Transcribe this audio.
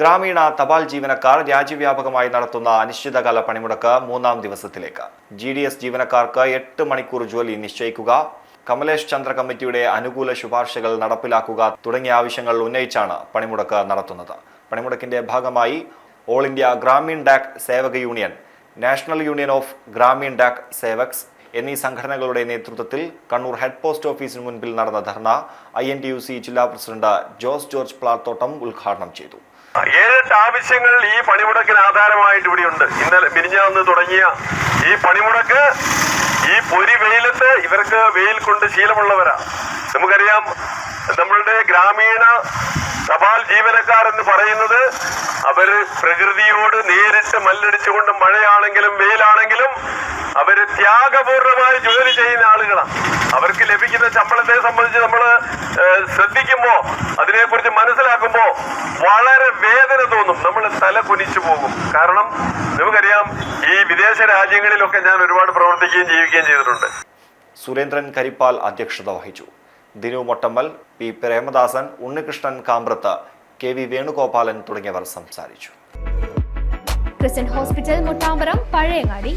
ഗ്രാമീണ തപാൽ ജീവനക്കാർ രാജ്യവ്യാപകമായി നടത്തുന്ന അനിശ്ചിതകാല പണിമുടക്ക് മൂന്നാം ദിവസത്തിലേക്ക്. ജി ഡി എസ് ജീവനക്കാർക്ക് എട്ട് മണിക്കൂർ ജോലി നിശ്ചയിക്കുക കമലേഷ് ചന്ദ്ര കമ്മിറ്റിയുടെ അനുകൂല ശുപാർശകൾ നടപ്പിലാക്കുക തുടങ്ങിയ ആവശ്യങ്ങൾ ഉന്നയിച്ചാണ് പണിമുടക്ക് നടത്തുന്നത്. പണിമുടക്കിന്റെ ഭാഗമായി all India Gramin Dak Sevak union national union of Gramin Dak Sevaks എന്നീ സംഘടനകളുടെ നേതൃത്വത്തിൽ കണ്ണൂർ ഹെഡ് പോസ്റ്റ് ഓഫീസിന് മുൻപിൽ നടന്ന ധർണ ഐ ജില്ലാ പ്രസിഡന്റ് ജോസ് ജോർജ് പ്ലാത്തോട്ടം ഉദ്ഘാടനം ചെയ്തു. ഏഴെട്ട് ആവശ്യങ്ങൾ ഈ പണിമുടക്കിന് ആധാരമായിട്ട് ഇവിടെയുണ്ട്. ഇന്നലെ മിനിഞ്ഞാന്ന് തുടങ്ങിയ ഈ പണിമുടക്ക് ഈ പൊരി വെയിലത്ത് ഇവർക്ക് വെയിൽ കൊണ്ട് ശീലമുള്ളവരാ. നമുക്കറിയാം നമ്മളുടെ ഗ്രാമീണ തപാൽ ജീവനക്കാർ എന്ന് പറയുന്നത് അവർ പ്രകൃതിയോട് നേരിട്ട് മല്ലടിച്ചുകൊണ്ട് മഴയാണെങ്കിലും വെയിലാണെങ്കിലും അവർ ത്യാഗപൂർണമായി ജോലി ചെയ്യുന്ന ആളുകളാണ്. അവർക്ക് ലഭിക്കുന്ന ശമ്പളത്തെ സംബന്ധിച്ച് നമ്മൾ ശ്രദ്ധിക്കുമ്പോ അതിനെക്കുറിച്ച് മനസ്സിലാക്കുമ്പോ വളരെ വേദന തോന്നും. നമ്മൾ തല കുനിച്ചു പോകും. കാരണം നമുക്കറിയാം ഈ വിദേശ രാജ്യങ്ങളിലൊക്കെ ഞാൻ ഒരുപാട് പ്രവർത്തിക്കുകയും ജീവിക്കുകയും ചെയ്തിട്ടുണ്ട്. സുരേന്ദ്രൻ കരിപ്പാൽ അധ്യക്ഷത വഹിച്ചു. Dinu Mottammal P Premadasan Unnikrishnan Kambrath K V Venugopalan തുടങ്ങിയവർ സംസാരിച്ചു. Christian hospital Muttamparam Pazhayangadi.